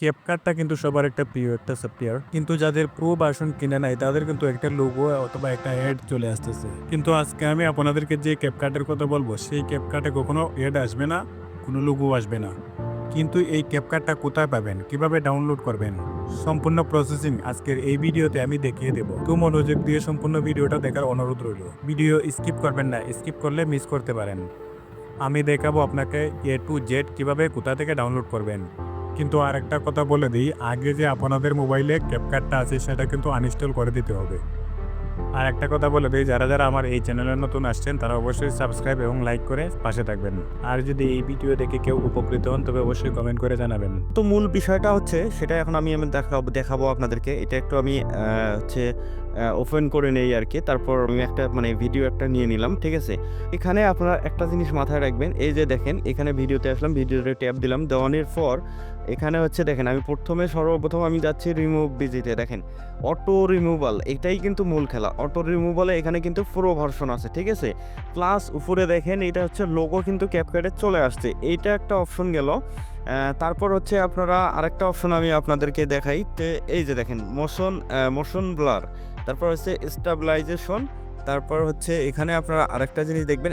ক্যাপকাটটা কিন্তু সবার একটা প্রিয় একটা সফটওয়্যার কিন্তু যাদের প্রো ভার্সন কিনে নাই, তাদের কিন্তু একটা লোগো অথবা একটা অ্যাড চলে আসতেছে। কিন্তু আজকে আমি আপনাদেরকে যে ক্যাপকাটের কথা বলব, সেই ক্যাপকাটে কখনো অ্যাড আসবে না, কোনো লোগো আসবে না। কিন্তু এই ক্যাপকাটটা কোথায় পাবেন, কীভাবে ডাউনলোড করবেন, সম্পূর্ণ প্রসেসিং আজকের এই ভিডিওতে আমি দেখিয়ে দেবো। তো মনোযোগ দিয়ে সম্পূর্ণ ভিডিওটা দেখার অনুরোধ রইল। ভিডিও স্কিপ করবেন না স্কিপ করলে মিস করতে পারেন। আমি দেখাবো আপনাকে এ টু জেড কীভাবে কোথা থেকে ডাউনলোড করবেন। কিন্তু আর একটা কথা বলে দিই, আগে যে আপনাদের মোবাইলে ক্যাপকাটটা আছে, সেটা কিন্তু আনইনস্টল করে দিতে হবে। আর একটা কথা বলে দিই, যারা যারা আমার এই চ্যানেলে নতুন আসছেন, তারা অবশ্যই সাবস্ক্রাইব এবং লাইক করে পাশে থাকবেন। আর যদি এই ভিডিও দেখে কেউ উপকৃত হন, তবে অবশ্যই কমেন্ট করে জানাবেন। তো মূল বিষয়টা হচ্ছে, সেটা এখন আমি দেখাবো আপনাদেরকে। এটা একটু আমি হচ্ছে ওপেন করে নেই আর কি তারপর আমি একটা মানে ভিডিও একটা নিয়ে নিলাম, ঠিক আছে? এখানে আপনারা একটা জিনিস মাথায় রাখবেন, এই যে দেখেন, এখানে ভিডিওতে আসলাম ভিডিওতে ট্যাপ দিলাম দেওয়ানোর পর এখানে হচ্ছে দেখেন, আমি প্রথমে সর্বপ্রথম আমি যাচ্ছি রিমুভ বিজিতে দেখেন। অটো রিমুভাল এটাই কিন্তু মূল খেলা। অটো রিমুভালে এখানে কিন্তু প্রো ভার্সন আছে, ঠিক আছে? প্লাস উপরে দেখেন, এটা হচ্ছে লোগো কিন্তু ক্যাপকাটে চলে আসছে। এইটা একটা অপশন গেল। তারপর হচ্ছে আপনারা আরেকটা অপশন আমি আপনাদেরকে দেখাই। এই যে দেখেন মোশন মোশন ব্লার তারপর হচ্ছে স্টাবিলাইজেশন তারপর হচ্ছে এখানে আপনারা আরেকটা জিনিস দেখবেন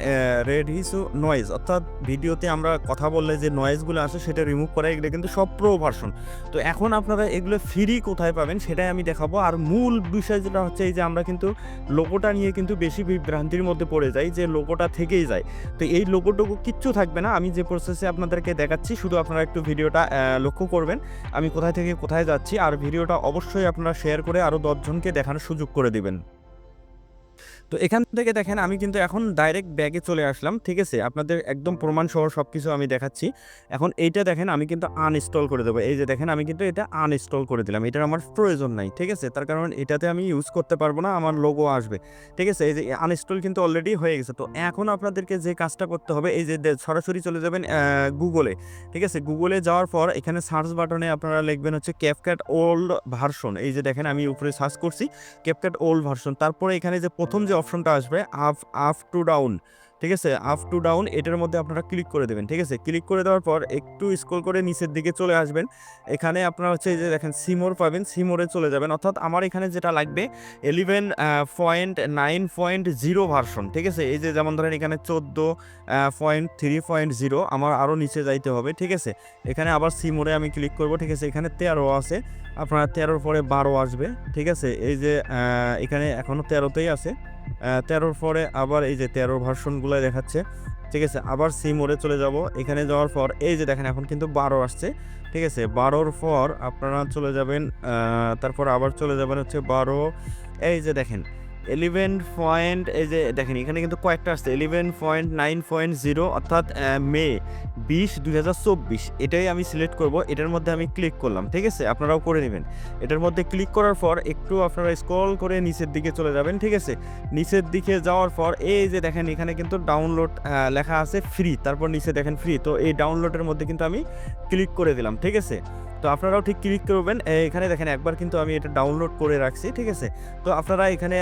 রেড হিসু নয়েজ অর্থাৎ ভিডিওতে আমরা কথা বললে যে নয়েজগুলো আসে সেটা রিমুভ করা এগুলো কিন্তু সব প্রো ভার্সন তো এখন আপনারা এগুলো ফ্রি কোথায় পাবেন সেটাই আমি দেখাবো। আর মূল বিষয় যেটা হচ্ছে এই যে আমরা কিন্তু লোগোটা নিয়ে কিন্তু বেশি বিভ্রান্তির মধ্যে পড়ে যাই, যে লোগোটা থেকেই যায়। তো এই লোগোটুকু কিচ্ছু থাকবে না, আমি যে প্রসেসে আপনাদেরকে দেখাচ্ছি শুধু আপনারা একটু ভিডিওটা লক্ষ্য করবেন। আমি কোথায় থেকে কোথায় যাচ্ছি, আর ভিডিওটা অবশ্যই আপনারা শেয়ার করে আরও দশজনকে দেখানোর সুযোগ করে দিবেন। তো এখান থেকে দেখেন, আমি কিন্তু এখন ডাইরেক্ট ব্যাগে চলে আসলাম, ঠিক আছে? আপনাদের একদম প্রমাণ সহ সব কিছু আমি দেখাচ্ছি। এখন এইটা দেখেন, আমি কিন্তু আনইনস্টল করে দেবো। এই যে দেখেন, আমি কিন্তু এটা আনইনস্টল করে দিলাম। এটার আমার প্রয়োজন নাই, ঠিক আছে? তার কারণ এটাতে আমি ইউজ করতে পারব না, আমার লোগো আসবে, ঠিক আছে? এই যে আনইনস্টল কিন্তু অলরেডি হয়ে গেছে। তো এখন আপনাদেরকে যে কাজটা করতে হবে, এই যে সরাসরি চলে যাবেন গুগলে ঠিক আছে? গুগলে যাওয়ার পর এখানে সার্চ বাটনে আপনারা লিখবেন হচ্ছে ক্যাপকাট ওল্ড ভার্সন এই যে দেখেন, আমি উপরে সার্চ করছি ক্যাপকাট ওল্ড ভার্সন তারপরে এখানে যে প্রথম যে অপশনটা আসবে আপ আপ টু ডাউন ঠিক আছে? আপ টু ডাউন এটার মধ্যে আপনারা ক্লিক করে দেবেন, ঠিক আছে? ক্লিক করে দেওয়ার পর একটু স্ক্রল করে নিচের দিকে চলে আসবেন। এখানে আপনারা হচ্ছে যে দেখেন, সিমোর পাবেন, সিমোরে চলে যাবেন। অর্থাৎ আমার এখানে যেটা লাগবে eleven point nine point zero version ঠিক আছে? এই যে যেমন ধরেন এখানে চোদ্দ পয়েন্ট থ্রি পয়েন্ট জিরো আমার আরও নিচে যাইতে হবে, ঠিক আছে? এখানে আবার সিমোরে আমি ক্লিক করব, ঠিক আছে? এখানে তেরো আছে, আপনার তেরোর পরে বারো আসবে, ঠিক আছে? এই যে এখানে এখনও তেরোতেই আছে। তেরোর পরে আবার এই যে তেরোর ভার্সনগুলো দেখাচ্ছে। ঠিক আছে, আবার সি মোড়ে চলে যাব। এখানে যাওয়ার পর, এই যে দেখেন এখন কিন্তু বারো আসছে। ঠিক আছে, বারোর পর আপনারা চলে যাবেন তারপর আবার চলে যাবেন হচ্ছে বারো। এই যে দেখেন এলিভেন পয়েন্ট এই যে দেখেন, এখানে কিন্তু কয়েকটা আসছে eleven point nine point zero অর্থাৎ মে বিশ দুই হাজার চব্বিশ। এটাই আমি সিলেক্ট করব, এটার মধ্যে আমি ক্লিক করলাম, ঠিক আছে? আপনারাও করে নেবেন। এটার মধ্যে ক্লিক করার পর একটু আপনারা স্ক্রল করে নিচের দিকে চলে যাবেন, ঠিক আছে? নিচের দিকে যাওয়ার পর, এই যে দেখেন, এখানে কিন্তু ডাউনলোড লেখা আছে ফ্রি তারপর নিচে দেখেন ফ্রি তো এই ডাউনলোডের মধ্যে কিন্তু আমি ক্লিক করে দিলাম, ঠিক আছে? তো আপনারাও ঠিক ক্লিক করবেন। এখানে দেখেন একবার কিন্তু আমি এটা ডাউনলোড করে রাখছি, ঠিক আছে? তো আপনারা এখানে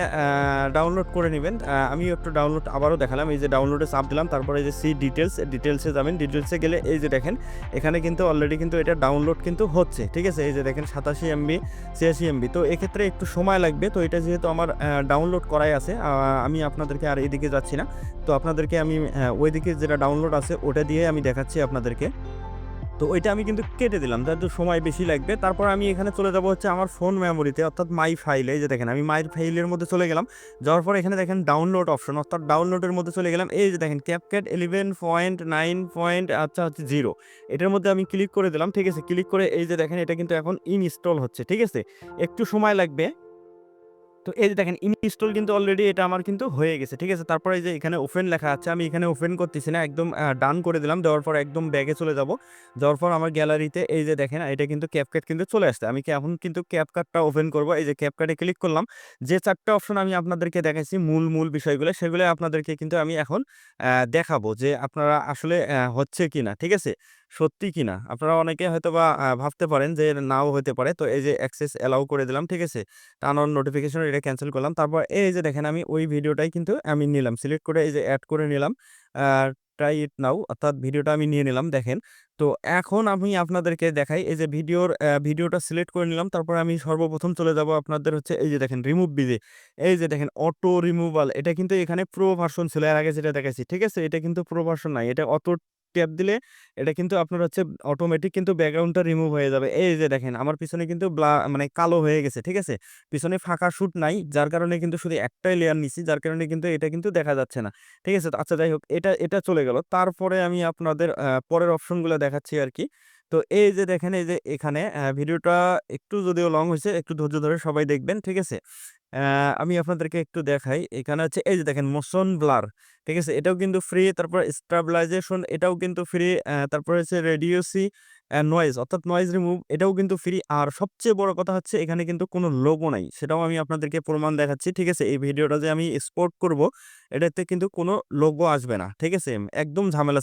ডাউনলোড করে নেবেন। আমি একটু ডাউনলোড আবারও দেখালাম। এই যে ডাউনলোডে চাপ দিলাম, তারপরে যে সি ডিটেলস ডিটেলসে যাবেন। ডিটেলসে গেলে এই যে দেখেন, এখানে কিন্তু অলরেডি কিন্তু এটা ডাউনলোড কিন্তু হচ্ছে, ঠিক আছে? এই যে দেখেন সাতাশি এমবি ছিয়াশি এমবি তো এক্ষেত্রে একটু সময় লাগবে। তো এটা যেহেতু আমার ডাউনলোড করাই আছে আমি আপনাদেরকে আর এদিকে যাচ্ছি না। তো আপনাদেরকে আমি ওইদিকে যেটা ডাউনলোড আছে, ওটা দিয়ে আমি দেখাচ্ছি আপনাদেরকে। তো ওইটা আমি কিন্তু কেটে দিলাম। যার জন্য সময় বেশি লাগবে। তারপর আমি এখানে চলে যাব হচ্ছে আমার ফোন মেমোরিতে অর্থাৎ মাই ফাইলে যে দেখেন, আমি মাই ফাইলের মধ্যে চলে গেলাম। যাওয়ার পর এখানে দেখেন ডাউনলোড অপশন অর্থাৎ ডাউনলোডের মধ্যে চলে গেলাম। এই যে দেখেন CapCut eleven point nine point আচ্ছা হচ্ছে জিরো এটার মধ্যে আমি ক্লিক করে দিলাম, ঠিক আছে? ক্লিক করে এই যে দেখেন, এটা কিন্তু এখন ইনস্টল হচ্ছে, ঠিক আছে? একটু সময় লাগবে। তো এই যে দেখেন, ইনস্টল কিন্তু অলরেডি এটা আমার কিন্তু হয়ে গেছে, ঠিক আছে? তারপরে এই যে এখানে ওপেন লেখা আছে, আমি এখানে ওপেন করতেছি না, একদম ডান করে দিলাম, দেওয়ার পর একদম ব্যাগে চলে যাব। যাওয়ার পর আমার গ্যালারিতে এই যে দেখেন, এটা কিন্তু ক্যাপকাট কিন্তু চলে আসছে। আমি এখন কিন্তু ক্যাপকাটটা ওপেন করব? এই যে ক্যাপকাটে ক্লিক করলাম, যে চারটা অপশন আমি আপনাদেরকে দেখাইছি, মূল মূল বিষয়গুলো, সেগুলো আপনাদেরকে কিন্তু আমি এখন দেখাবো যে আপনারা আসলে হচ্ছে কি না ঠিক আছে? সত্যি কি না আপনারা অনেকে হয়তো বা ভাবতে পারেন যে নাও হতে পারে। তো এই যে অ্যাক্সেস অ্যালাউ করে দিলাম, ঠিক আছে? টার্ন অন নোটিফিকেশন এটা ক্যান্সেল করলাম। তারপর এই যে দেখেন আমি ওই ভিডিওটাই কিন্তু আমি নিলাম। সিলেক্ট করে এই যে অ্যাড করে নিলাম। আর ট্রাই ইট নাও অর্থাৎ ভিডিওটা আমি নিয়ে নিলাম, দেখেন। তো এখন আমি আপনাদেরকে দেখাই, এই যে ভিডিওর ভিডিওটা সিলেক্ট করে নিলাম। তারপর আমি সর্বপ্রথম চলে যাব আপনাদের হচ্ছে এই যে দেখেন রিমুভ বিজে এই যে দেখেন অটো রিমুভাল এটা কিন্তু এখানে প্রো ভার্সন ছিল। এর আগে যেটা দেখাচ্ছি ঠিক আছে? এটা কিন্তু প্রো ভার্সন নাই। এটা অটো ট্যাপ দিলে এটা কিন্তু আপনার হচ্ছে অটোমেটিক কিন্তু ব্যাকগ্রাউন্ডটা রিমুভ হয়ে যাবে। এই যে দেখেন, আমার পিছনে কিন্তু ব্লা মানে কালো হয়ে গেছে, ঠিক আছে? পিছনে ফাঁকা শুট নাই, যার কারণে কিন্তু শুধু একটাই লেয়ার নিছি, যার কারণে কিন্তু এটা কিন্তু দেখা যাচ্ছে না, ঠিক আছে? আচ্ছা যাই হোক, এটা এটা চলে গেল। তারপরে আমি আপনাদের পরের অপশনগুলো দেখাচ্ছি আর কি তো এই যে দেখেন, এই যে এখানে ভিডিওটা একটু যদিও লং হয়েছে, একটু ধৈর্য ধরে সবাই দেখবেন, ঠিক আছে? আমি আপনাদেরকে একটু দেখাই। এখানে হচ্ছে, এই যে দেখেন, মোশন ব্লার, ঠিক আছে? এটাও কিন্তু ফ্রি, তারপর স্টাবিলাইজেশন, এটাও কিন্তু ফ্রি তারপর হচ্ছে রেডিওসি নয়েজ, অর্থাৎ নয়েজ রিমুভ, এটাও কিন্তু ফ্রি। আর সবচেয়ে বড় কথা হচ্ছে, এখানে কিন্তু কোনো লোগো নাই। সেটাও আমি আপনাদেরকে প্রমাণ দেখাচ্ছি, ঠিক আছে? এই ভিডিওটা যে আমি স্পোর্ট করব, এটাতে কিন্তু কোনো লোগো আসবে না, ঠিক আছে? একদম ঝামেলা